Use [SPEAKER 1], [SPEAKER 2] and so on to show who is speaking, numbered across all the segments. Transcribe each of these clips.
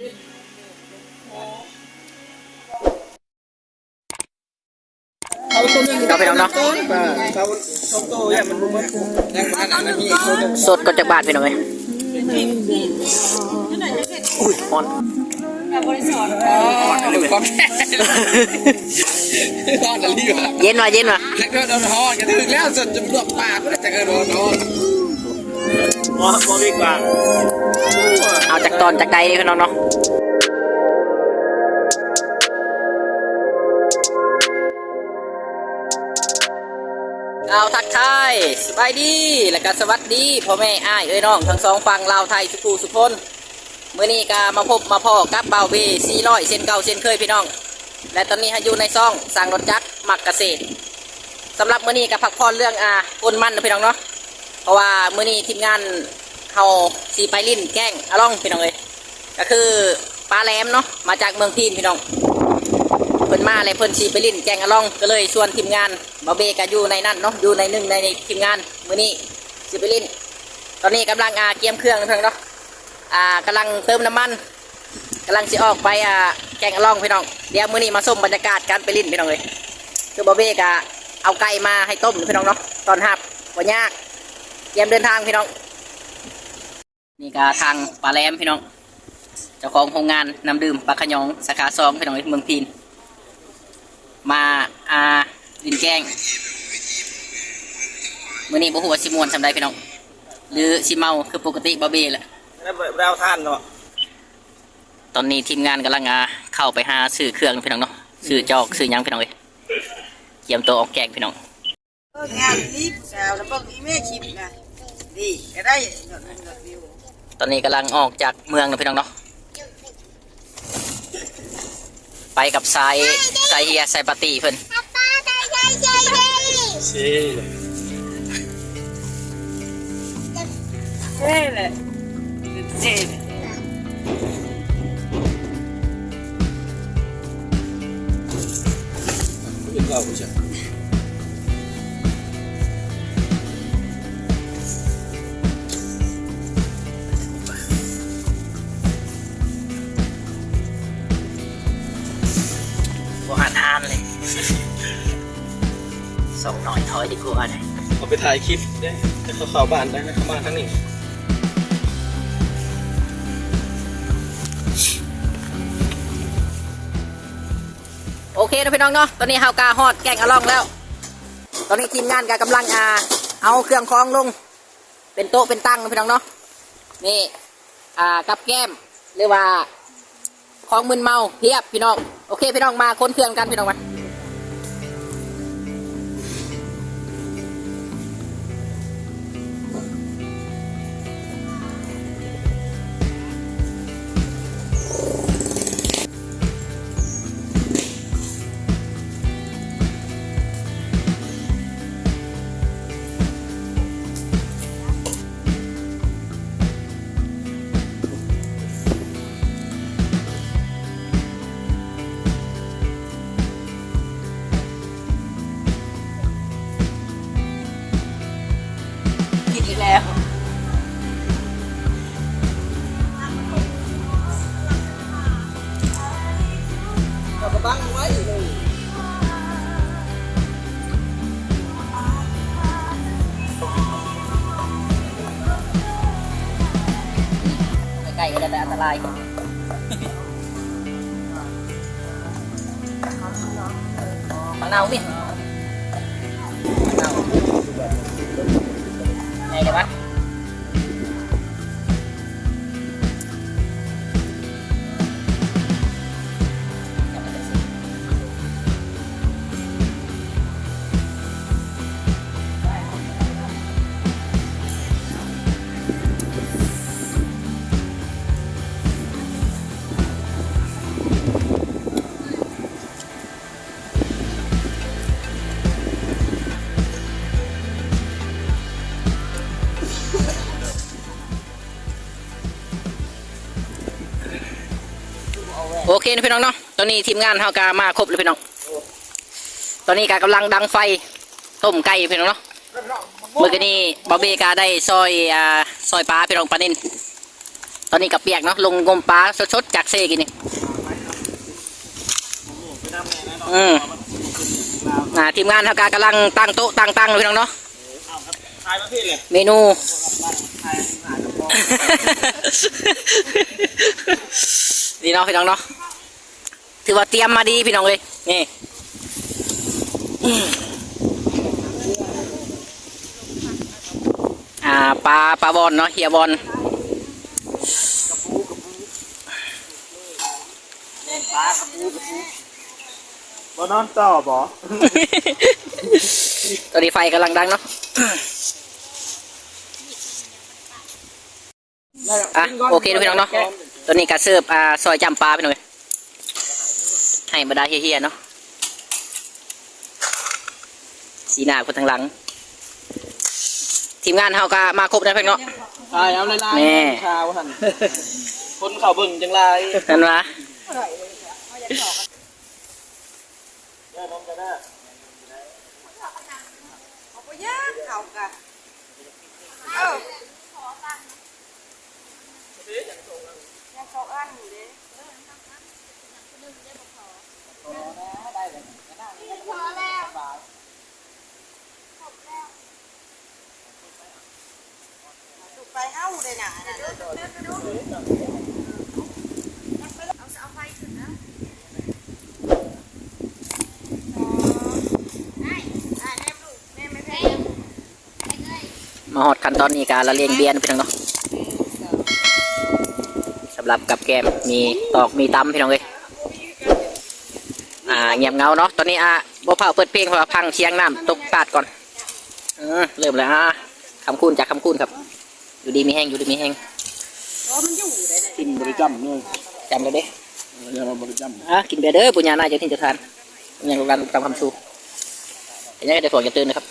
[SPEAKER 1] เขาตัวนึง
[SPEAKER 2] เราไปน้องเนาะ
[SPEAKER 1] เขาชมโตเนี่ยมันมันยังมันอันนั้นมีอีกตัวนึง
[SPEAKER 2] สดก็จากบ้านพี่น้องเลยอุ้ยฮอน
[SPEAKER 1] หนึ่งก้อนก้อนอะไรอยู่อะ
[SPEAKER 2] เย็นว่ะเย็นว่ะ
[SPEAKER 1] แล้วก็โดนฮอนกันถึงแล้วจนจะลวกปากก็ได้แต่ก็โดนฮอน
[SPEAKER 3] มอมอดีกว่า
[SPEAKER 2] เอาจากตอนจากใดนี่พี่น้องเนาะเอาทักทายสบายดีและก็สวัสดีพ่อแม่อ้ายเอ้ยน้องทั้งสองฝั่งลาวไทยสุภูสุพนเมื่อนี้ก็มาพบมาพ่อกับเบาเบสี่ร้อยเส้นเก่าเส้นเคยพี่น้อง และตอนนี้ให้อยู่ในซ่องสั่งรถจักรมักเกษตรสำหรับเมื้อนี้ก็พักผ่อนเรื่องอ่ากลมันนะพี่น้องเนาะเพราะว่าเมื้อนี้ทีมงาน เขาสีไปลิ้นแก้งอะล่องพี่น้องเลยก็คือปลาแหลมเนาะมาจากเมืองพีนพี่น้องเพิ่นมาเลยเพิ่นสีไปลิ้นแก้งอะล่องก็เลยชวนทีมงานบาเบก็อยู่ในนั่นเนาะอยู่ในหนึ่งในทีมงานมื้อนี้สีไปลิ้นตอนนี้กำลังอาเกียมเครื่องนะพี่น้งเนาะอ่ากำลังเติมน้ำมันกำลังสิออกไปอ่าแกงอะล่องพี่น้องเดี๋ยวมื้อนี้มาส้มบรรยากาศการไปลิ้นพี่น้องเลยคือบอเบ้กะเอาไก่มาให้ต้มพี่น้องเนาะตอนหับบ่ยากเตรียมเดินทางพี่น้อง นี่ก็ทางปลาแหลมพี่น้อง เจ้าของโรงงานน้ำดื่มปลาขยองสาขาสองพี่น้องเอ้ยเมืองพีน มาอาดินแกงมื้อนี้บ่ฮู้ว่าสิม่วนสำใดพี่น้อง หรือสิเมาคือปกติบอเบ้แหละ
[SPEAKER 3] แล้วดาวท่านเนาะ
[SPEAKER 2] ตอนนี้ทีมงานกำลังอ่าเข้าไปหาซื้อเครื่องพี่น้องเนาะซื้อจอกซื้อหยังพี่น้องเอ้ยเตรียมตัวออกแกงพี่น้อง
[SPEAKER 4] งานนี้สาวแล้วก็มีแม่ชิมนะดีก็ได้ยอดยอดวิว
[SPEAKER 2] ตอนนี้กำลังออกจากเมืองนะพี่น้องเนาะ ไปกับสายสายเฮียสายปาร์ตี้เพิ่น
[SPEAKER 3] เช่
[SPEAKER 4] เท่เลยเท่เลย
[SPEAKER 1] เป็นเราใช่
[SPEAKER 2] ถอยดีกว่าเลย
[SPEAKER 3] เอาไปถ่ายคลิปได้จะเขาเข้าบ้านได้นะเข้าบ้านทั้งนี้
[SPEAKER 2] โอเคนะพี่น้องเนาะ ตอนนี้เฮากาฮอดแกงอะล่องแล้ว ตอนนี้ทีมงานก็กำลังอ่าเอาเครื่องคล้องลง เป็นโต๊ะเป็นตั้งนะพี่น้องเนาะ นี่ อ่ากับแก้มหรือว่าของมึนเมาเพียบพี่น้อง โอเคพี่น้องมาค้นเครื่องกันพี่น้องมา มะนา โอเคนะพี่น้องเนาะ ตอนนี้ทีมงานเฮากามาครบเลยพี่น้อง ตอนนี้กากำลังดังไฟต้มไก่พี่น้องเนาะ เมื่อกี้นี้บอบเบกาได้ซอยอ่าซอยปลาพี่น้องปลานินตอนนี้กับเปียกเนาะลงงมปลาสดๆจากเซกินนี่อืมอ่าทีมงานทำกากำลังตั้งโต๊ะตั้งตั้งเลยพี่น้องเนาะ
[SPEAKER 3] เลย
[SPEAKER 2] เมนู นี่เนาะพี่น้องเนาะถือว่าเตรียมมาดีพี่น้องเลยนี่อืมอ่าปลาปลาบอลเนาะเฮียบอล
[SPEAKER 3] บ่นอนต่อบ่
[SPEAKER 2] ตอนนี้ไฟกำลังดังเนาะอะโอเคทุกพี่น้องเนาะ ตอนนี้กระเสิร์ฟอ่าซอยจำปลาพี่น้องเอ้ยให้บรรดาเฮียๆเนาะสีหน้าคนทางหลัง ทีมงานเฮาก็มาครบแล้วพี่น้องเนาะ
[SPEAKER 3] ทายเอาเลยล่ะ
[SPEAKER 2] แม่
[SPEAKER 3] ชาวหันคนเขาเบิ่งจังไร
[SPEAKER 2] นั่นวะ
[SPEAKER 4] เอาไปย่างเขากันเอ้ายังสองอันอยู่เด้ถูกไปเอ้าเลยนะนั่นนะ
[SPEAKER 2] มาหอดขั้นตอนนี้การละเลงเบียนะพี่น้องเนาะ รับกับแกมมีตอกมีตำพี่น้องเลยอ่าเงียบเงาเนาะตอนนี้อะบ่เผาเปิดเพลงเพราะว่าพังเชียงน้ำตกตาดก่อนเออเริ่มแล้วอะคำคูณจากคำคูณครับ อยู่ดีมีแห้งอยู่ดีมีแห้ง
[SPEAKER 4] อ๋อมันอยู่ได้เลย
[SPEAKER 3] กินบริจำเลย
[SPEAKER 2] จำเลยเด้
[SPEAKER 3] อย่ามาบริจ
[SPEAKER 2] อะกินเบียร์เด้อปุญญาหน้าเจ้าที่เจ้าทานปุญญาลูกหลานตามคำชูเห็นยังไงได้ฝนจะตื่นนะครับ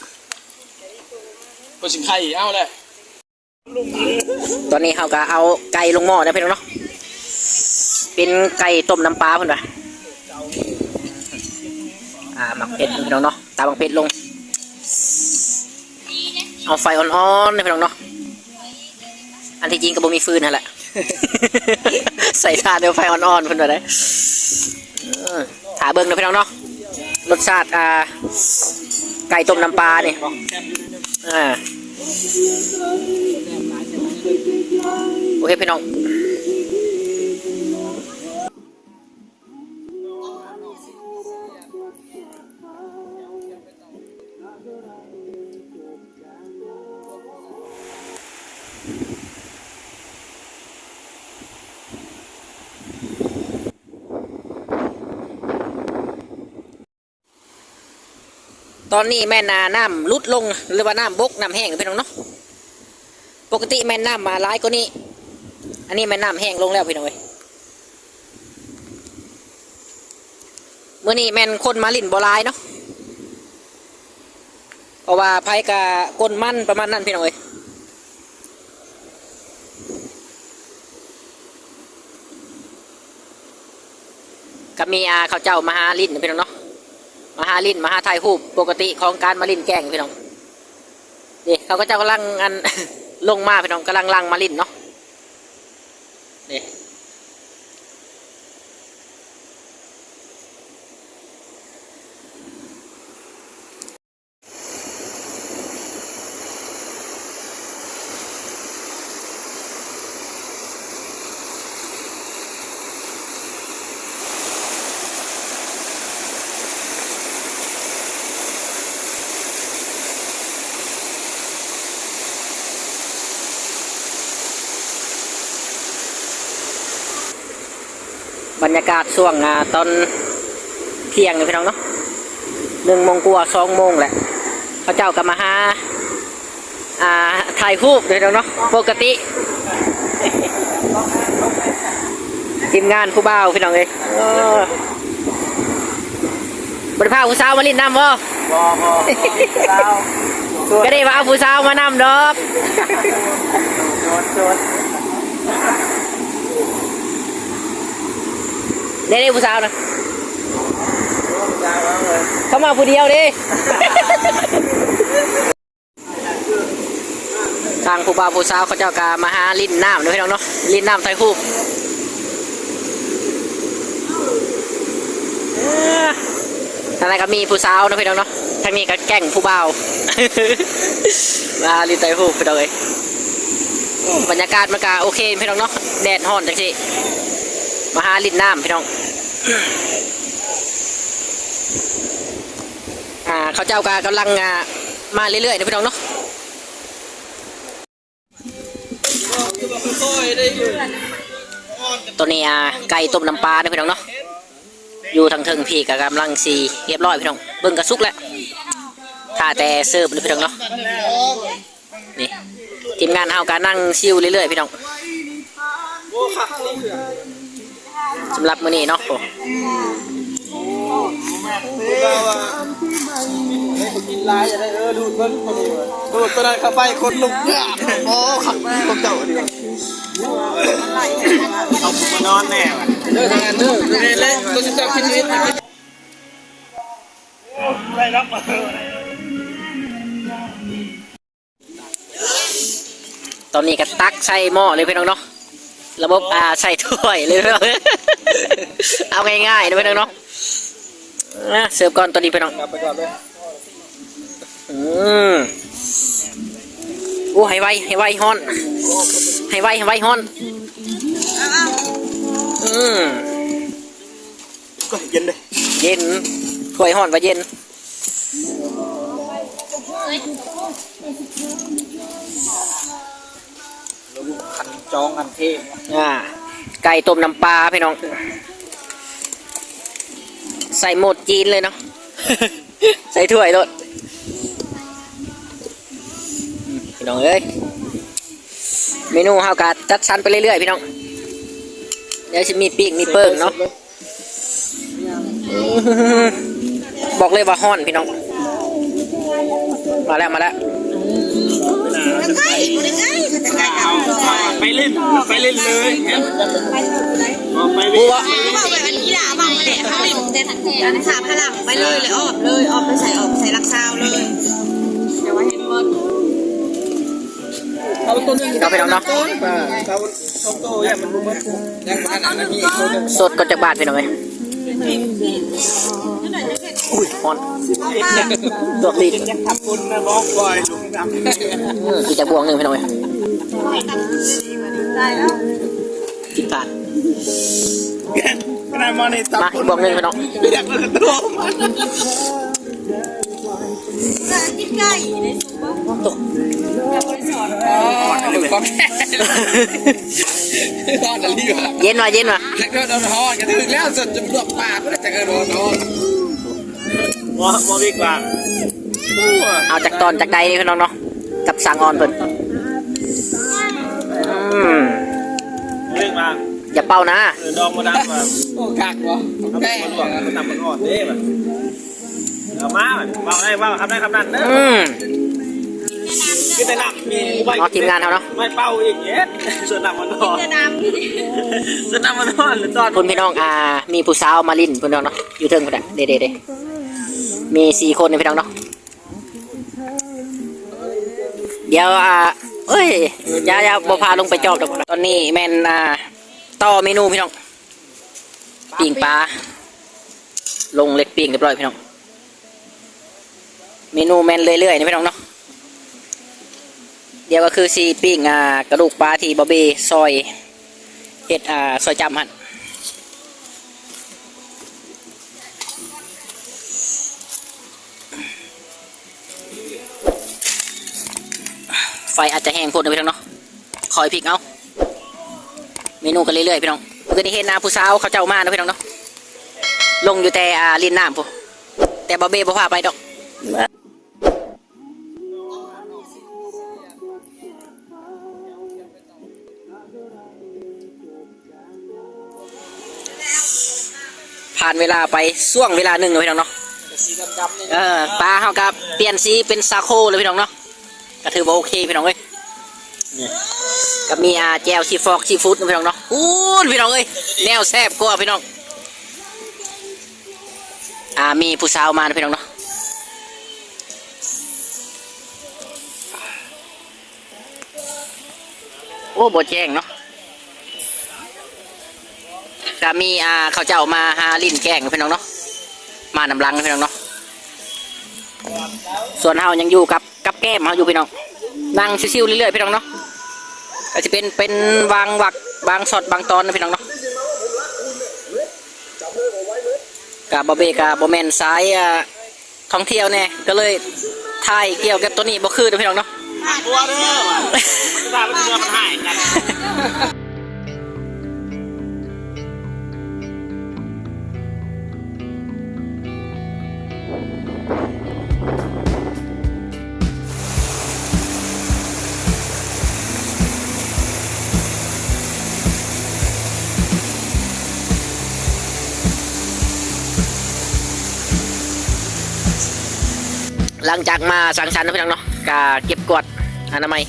[SPEAKER 2] ำ
[SPEAKER 3] ก็สิงไข่เอาเลย
[SPEAKER 2] ตอนนี้เขาก็เอาไก่ลงหม้อนะพี่น้องเนาะ เป็นไก่ต้มน้ำปลาเพื่อนว่ะอ่าหมักเผ็ดพี่น้องเนาะตามหมักเผ็ดลง เอาไฟอ่อนๆนะพี่น้องเนาะอันที่จริงก็บ่มีฟืนนั่นแหละ ใส่ทานเดี๋ยวไฟอ่อนๆเพื่อนว่าได้ถาเบิ้งนะพี่น้องเนาะรสชาติอ่าไก่ต้มน้ำปลาเนี่ยอ่าโอเคพี่น้อง ตอนนี้แม่นาน้ำลุดลงหรือว่าน้ำบกน้ำแห้งพี่น้องเนาะปกติแม่น้ำมาร้ายกว่านี้ อันนี้แม่น้ำแห้งลงแล้วพี่น้องเอ้ยเมื่อนี้แม่นคนมาลินบหลายเนาะเพราะว่าไผกะก้นมั่นประมาณนั้นพี่น้องเอ้ยก็มีอาเขาเจ้ามาหาลินพี่น้องเนาะ มาหาลินมาหาไทยฮูปปกติของการมาลินแกงพี่น้องนี่เขาก็จะกำลังอันลงมาพี่น้องกำลังลังมาลินเนาะ บรรยากาศช่วงอ่าตอนเที่ยงนี่พี่น้องเนาะหนึ่งโมงกว่าสองโมงแหละเขาเจ้าก็มาหาอ่าถ่ายรูปเลยพี่น้องเนาะปกติทีมงานผู้บ่าวพี่น้องเลยเออบริพาผู้สาวมาลินน้ำบ่
[SPEAKER 3] บ่บ่เจ้า
[SPEAKER 2] ก็ได้ว่าเอาผู้สาวมานำดอก
[SPEAKER 3] โดนโดน
[SPEAKER 2] ได้ได้ผู้สาวนะ
[SPEAKER 3] เจ้าเอาเลย
[SPEAKER 2] เขามาผู้เดียวดิทางผู้บ่าวผู้สาวเขาเจ้าก็มาหาลิ้นน้ำเด้อพี่น้องเนาะลิ้นน้ำไทยคู่เอ้อทางนั้นก็มีผู้สาวเนาะพี่น้องเนาะทางนี้ก็แก่งผู้บ่าวมาลิ้นไทยคู่พี่น้องเอ้ยบรรยากาศมันก็โอเคพี่น้องเนาะแดดร้อนจังสิมาหาลิ้นน้ำพี่น้อง อ่าเขาเจ้าก็กำลังมาเรื่อยๆนะพี่น้องเนาะตัวนี้อ่าไก่ต้มน้ำปลานะพี่น้องเนาะอยู่ทางเทิงพี่ก็กำลังสีเรียบร้อยพี่น้องเบิ่งกระซุกแล้วถ้าแต่เสิร์ฟนะพี่น้องเนาะนี่ทีมงานเฮาก็นั่งชิวเรื่อยๆพี่น้อง
[SPEAKER 3] โอ้ค่ะ
[SPEAKER 2] สำหรับมื้อนี้เนาะโอ้
[SPEAKER 3] เราอะกินร้ายอย่าได้เออดูดมันคนนี้ดูดตัวนั้นเข้าไปคนลุกเนี่ยโอ้ขับคนเจ้าเดียวเอาผมมานอนแน่ว่ะ
[SPEAKER 1] เด้อทางานเด้อเด้อเล่นตัวจะจับชีวิต
[SPEAKER 3] ได้รับมา
[SPEAKER 2] ตอนนี้ก็ตักใส่หม้อเลยพี่น้องเนาะ ระบบอ่าใส่ถ้วยเลยพี่น้องเอาง่ายๆนะพี่น้องเนาะอะเสิร์ฟก่อนตัวนี้พี่น้อง
[SPEAKER 3] กลับไปก่อนเลย
[SPEAKER 2] อืมโอ้ให้ไวให้ไวฮอนให้ไวให้ไวฮอนอืม
[SPEAKER 3] ก็เย็นเลย
[SPEAKER 2] เย็นถ้วยฮอนว่าเย็
[SPEAKER 3] น จองกันเท
[SPEAKER 2] อ่าไก่ต้มน้ำปลาพี่น้อง ใส่หมดจีนเลยเนาะ ใส่ถ้วยรถอืมพี่น้องเอ้ย เมนูเฮากะจัดสรรไปเรื่อยๆพี่น้อง เดี๋ยวจะมีปีกมีเปิ้งเนาะ บอกเลยว่าห้อนพี่น้อง มาแล้วมาแล้ว
[SPEAKER 4] ใกล้บ่ได้ใกล้แต่ใกล้กับเรา
[SPEAKER 3] ไปเล่นไปเล่นเลยไป
[SPEAKER 2] กูว่า
[SPEAKER 4] ว่าแบบอันนี้ล่ะว่าไม่ได้เขาลิมแต่อันขาพลังไปเลยเลยออกเลยออกไปใส่ออกใส่ลักซาวเลยเดี๋ยวว่าเห็นบ่
[SPEAKER 1] เอาตัวนึง
[SPEAKER 2] พี่น้องพี่น้องเนาะ
[SPEAKER 3] เราชมโตเนี่ยมันรู้มั้ย
[SPEAKER 1] ยังบ่ทันอันนี้อีกตัวนึง
[SPEAKER 2] สดก็จากบาทพี่น้องเอ้ย อุ้ยฮ้อนดอกลีด
[SPEAKER 3] ทำบุญนะบอกบ่อยลุงท
[SPEAKER 2] อืมอีกจากบวงหนึ่งพี่น้องเอ้ย
[SPEAKER 4] ได้แล้ว
[SPEAKER 2] กินผ่านำ
[SPEAKER 3] ก็ได้มาในตั
[SPEAKER 2] มาอีกบวงหนึ่งพี่น้อง
[SPEAKER 3] ไม่อยากเลิกตัว
[SPEAKER 4] กินไก่ใน
[SPEAKER 2] ตก
[SPEAKER 1] อ๋อหนึ่งของแค่ตอนนั้นรีบอะ
[SPEAKER 2] เย็นมาเย็นมา
[SPEAKER 1] แล้วก็โดนฮอดกระถึงแล้วจนจะบวกปากก็จะกระโดดฮอด
[SPEAKER 3] มอมอวิกว่าตู้อะ
[SPEAKER 2] เอาจากตอนจากใดนี่พี่น้องเนาะกับสั่งออนเพิ่นอืม
[SPEAKER 3] เรื่องมา
[SPEAKER 2] อย่าเป่านะ
[SPEAKER 3] เออดองมาดังมา
[SPEAKER 1] โอ้กักวะ
[SPEAKER 3] ทำ
[SPEAKER 1] แก้
[SPEAKER 3] มันหลวงมันนำมันอ่อนเด้แบบเอามาเบาได้เบาทำได้คำนั้นเด้อ
[SPEAKER 2] อืม
[SPEAKER 3] คือแต่หนักมี
[SPEAKER 2] เอาทีมงานเขาเนาะ
[SPEAKER 3] ไม่เป่าอีกเย็ดส่วนหนักมันอ่อน
[SPEAKER 4] จะน้ำ
[SPEAKER 3] ส่วนหนักมันอ่อนหรือตอน
[SPEAKER 2] คุณพี่น้องอ่ามีผู้สาวมาลิ้นพี่น้องเนาะอยู่เทิงคนน่ะเด้เด้เด้ มีสี่คนนะพี่น้องเนาะเดี๋ยวอ่าเอ้ยย่ายาบพาลงไปจอบดอกตอนนี้แมนอ่าต่อเมนูพี่น้องปิ้งปลาลงเล็กปิ้งเรียบร้อยพี่น้องเมนูแมนเรื่อยๆนะพี่น้องเนาะเดี๋ยวก็คือซีปิ้งอ่ากระดูกปลาที่บอบเบ้ซอยเฮ็ดอ่าซอยจำหัน ไฟอาจจะแห้งโพดนะพี่น้องเนาะคอยพริกเอาเมนูกันเรื่อยๆพี่น้องเมื่อกี้เห็นนาผู้สาวเขาเจ้ามานะพี่น้องเนาะลงอยู่แต่อ่าลินน้ำพูแต่บอเบ้บ่พาไปดอกผ่านเวลาไปช่วงเวลาหนึ่งเลยพี่น้องเนาะเออปลาเขากับเปลี่ยนสีเป็นซาโคเลยพี่น้องเนาะ ก็ถือว่าโอเคพี่น้องเอ้ยกับมีอาแจวซีฟอกซีฟู้ดนะพี่น้องเนาะอู้นพี่น้องเอ้ยแนวแซ่บกว่าพี่น้องอ่ามีผู้สาวมานะพี่น้องเนาะอ้บแจ้งเนาะก็มีอ่าเขาเจ้ามาหาลิ้นแกล้งพี่น้องเนาะมานำลังพี่น้องเนาะส่วนเฮายังอยู่กับ กับแก้มเฮาอยู่พี่น้องนั่งชิวๆเรื่อยๆพี่น้องเนาะก็จะเป็นเป็นบางวักบางช็อตบางตอนนะพี่น้องเนาะกับบอเบกับบอแมนสายอ่าท่องเที่ยวแน่ก็เลยถ่ายเกี่ยวกับตัวนี้บ่คือเด้อพี่น้องเนาะ
[SPEAKER 3] ตัวเด้อตาเป็นเรือมันหายกัน
[SPEAKER 2] หลังจากมาสังสรรค์นะพี่น้องเนาะกาเก็บกวาดอนามัย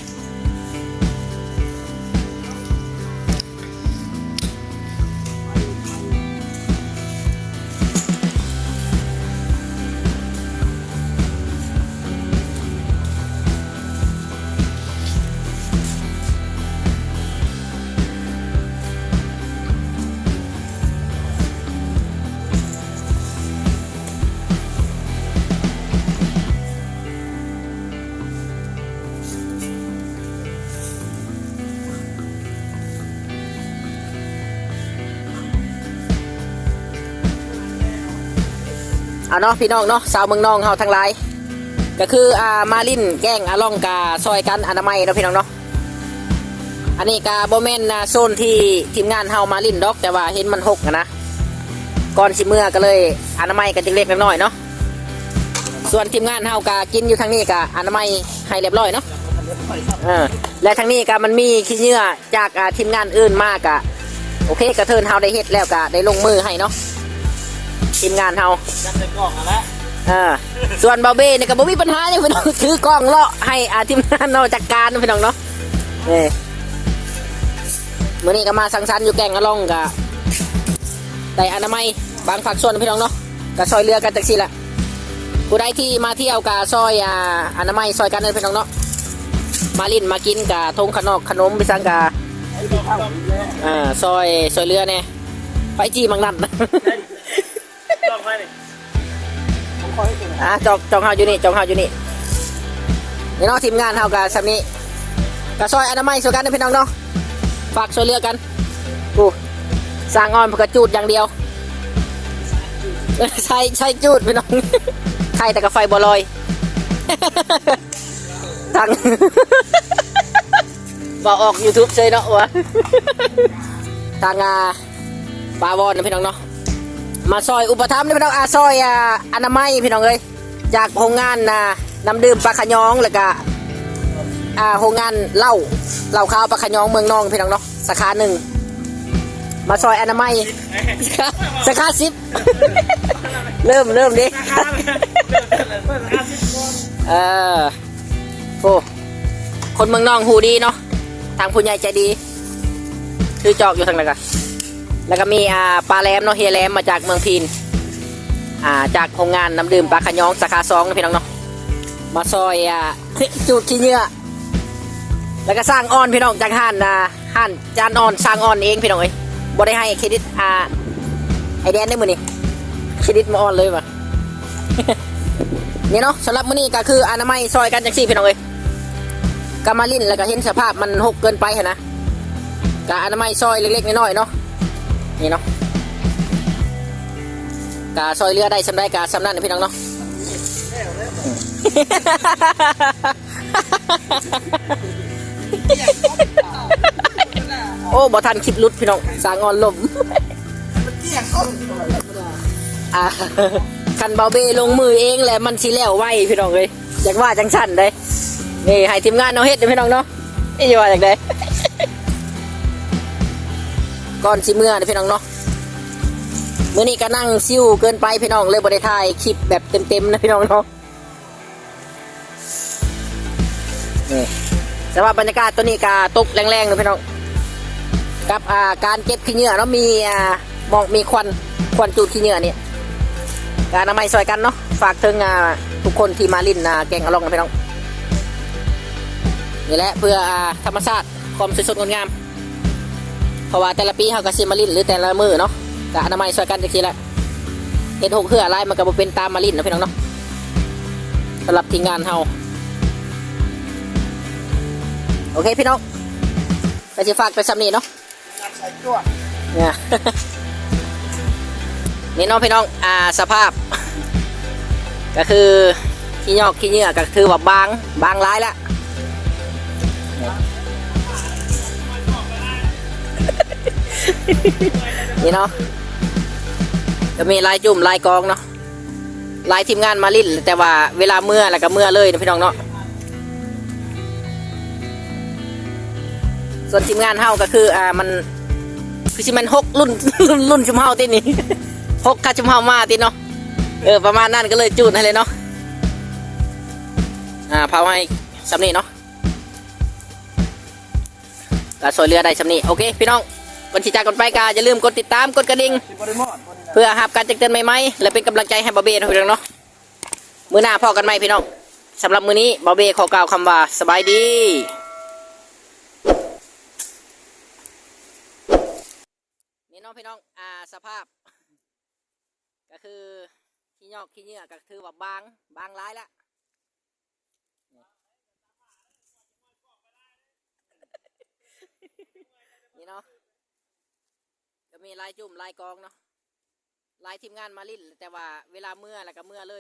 [SPEAKER 2] เอาเนาะพี่น้องเนาะสาวเมืองน้องเฮาทั้งหลายก็คืออ่ามาลินแกล้งอาล่องกาซอยกันอนามัยเนาะพี่น้องเนาะอันนี้กาโบแมนนะโซนที่ทีมงานเฮามาลินดอก แต่ว่าเห็นมันหกนะก่อนสิเมื่อก็เลยอนามัยกันจังเล็กน้อยๆเนาะส่วนทีมงานเฮากากินอยู่ทางนี้กาอนามัยให้เรียบร้อยเนาะเออและทางนี้กามันมีขี้เหงื่อจากอ่าทีมงานอื่นมากอะโอเคกระเทินเฮาได้เฮ็ดแล้วกะได้ลงมือให้เนาะ ทีมงานเฮา
[SPEAKER 3] จัดใส่กล่องอะแล้ว
[SPEAKER 2] อ่าส่วนบาเบ้เนี่ยก็บ่มีปัญหาอย่างพี่น้องถือกล้องเลาะให้อาทีมงานเราจัดการนะพี่น้องเนาะนี่มื้อนี้ก็มาสังสรรค์อยู่แก่งอะล่องกะได้อนามัยบางฝักส่วนนะพี่น้องเนาะก็ซอยเรือกันจักซี่แหละผู้ใดที่มาเที่ยวกะซอยอ่าอนามัยซอยกันเลยพี่น้องเนาะมาลิ้นมากินกะทงขนมขนมไปสั่งกะอ่าซอยซอยเรือเนี่ยไปจีมังนั ด
[SPEAKER 3] กล่องไปเลย
[SPEAKER 2] อะจองจองเฮาอยู่นี่จองเฮาอยู่นี่นี่เนาะทีมงานเฮากับสามีกับซอยอนามัยส่วนกันนะพี่น้องเนาะฝากช่วยเหลือกันกูสร้างออนกระจูดอย่างเดียวใช่ใช่จูดพี่น้องใครแต่กับไฟบอลอยทางบอกออก YouTube เฉยเนาะวะทางอาปาวอนนะพี่น้องเนาะ มาซอยอุปถัมภ์นี่พี่น้องอาซอยอ่าอนามัยพี่น้องเอ้ยจากโรงงานนะน้ำดื่มปลาขยองแล้วก็อ่าโรงงานเหล้าเหล้าข้าวปลาขยองเมืองนองพี่น้องเนาะสาขาหนึ่งมาซอยอนามัยสาขาสิบเริ่มเริ่มดิเออโอ้คนเมืองนองหูดีเนาะทางผู้ใหญ่ใจดี คือจอกอยู่ทางไหนกัน แล้วก็มีอ่าปลาแหลมเนาะเฮียแหลมมาจากเมืองพีนอ่าจากโรงงานน้ำดื่มปลาขยองสาขาสองพี่น้องเนาะมาซอยอ่าจูดขี้เหงื่อแล้วก็สร้างอ่อนพี่น้องจากห้านอ่าห้านจานอ่อนสร้างอ่อนเองพี่น้องเอ้ยบ่ได้ให้เครดิตอ่าไอแดนได้มือนี่เครดิตมาออนเลยว่ะนี่เนาะสำหรับมื้อนี้ก็คืออนามัยซอยกันจังซี่พี่น้องเอ้ยกามาลินแล้วก็เห็นสภาพมันหกเกินไปหั้นนะก็อนามัยซอยเล็กๆน้อยๆเนาะ นี่เนาะกาซอยเรือได้สำได้กาสำนั่นนะพี่น้องเนาะโอ้บอทันคลิปลุดพี่น้องสางอนลมอ่าคันเบาเบลงมือเองแหละมันสิแล้วไวพี่น้องเลยอยากว่าจังสั่นเลยนี่ให้ทีมงานเอาเฮ็ดเด้อพี่น้องเนาะนี่ว่าอย่างไร ก่อนสิเมื่อนะพี่น้องเนาะเมื่อนี้ก็นั่งซิ่วเกินไปพี่น้องเลยบริถ่ายคลิปแบบเต็มๆนะพี่น้องเนาะนี่สภาพบรรยากาศตัวนี้ก็ตกแรงๆเลยพี่น้องกับอ่าการเก็บขี้เหงื่อเนาะมีอ่ามองมีควันควันจูดขี้เหงื่อเนี่ยการอนามัยซอยกันเนาะฝากถึงอ่าทุกคนที่มาลินอ่าแกงอลองนะพี่น้องนี่แหละเพื่ออ่าธรรมชาติความสดงดงาม เพราะว่าแต่ละปีเขาก็ซิมาลินหรือแต่ละมือเนาะกอนามัยช่วยกันจังซี่แหละเฮ็ดหกเพื่ออะไรมันก็บ่เป็นตามมาลินนะพี่น้องเนาะสำหรับทีมงานเฮาโอเคพี่น้องก็สิฝากไปซ้ำนี้เนาะเนี่ยนี่น้องพี่น้องอ่าสภาพ ก็คือขี้ยอกขี้เหงื่อก็คือว่าบางบางร้ายแล้ว นี่เนาะจะมีลายจุ่มลายกองเนาะลายทีมงานมาลิ่นแต่ว่าเวลาเมื่อแล้วก็เมื่อเลยนะพี่น้องเนาะส่วนทีมงานเฮาก็คืออ่ามันคือสิมันหกรุ่นรุ่นรุ่นชุมเฮาตินี่หกคาชุมเฮามาติเนาะเออประมาณนั้นก็เลยจูดให้เลยเนาะอ่าเผาให้สำนีเนาะก็สวยเรือได้สำนีโอเคพี่น้อง ก่อนที่จากกันไปก็อย่าลืมกดติดตามกดกระดิ่งเพื่อหาการแจ้งเตือนใหม่ๆและเป็นกำลังใจให้บาเบ้นะพี่น้องเนาะมือหน้าพอกันไหมพี่น้องสำหรับมือนี้บาเบ้ขอกล่าวคำว่าสบายดีนี่น้องพี่น้องอ่าสภาพ ก็คือขี้ยอกขี้เหงื่อก็คือว่าบางบางร้ายแล้วนี่เนาะ มีลายจุ่มลายกองเนาะลายทีมงานมาลิ่นแต่ว่าเวลาเมื่อแล้วก็เมื่อเลย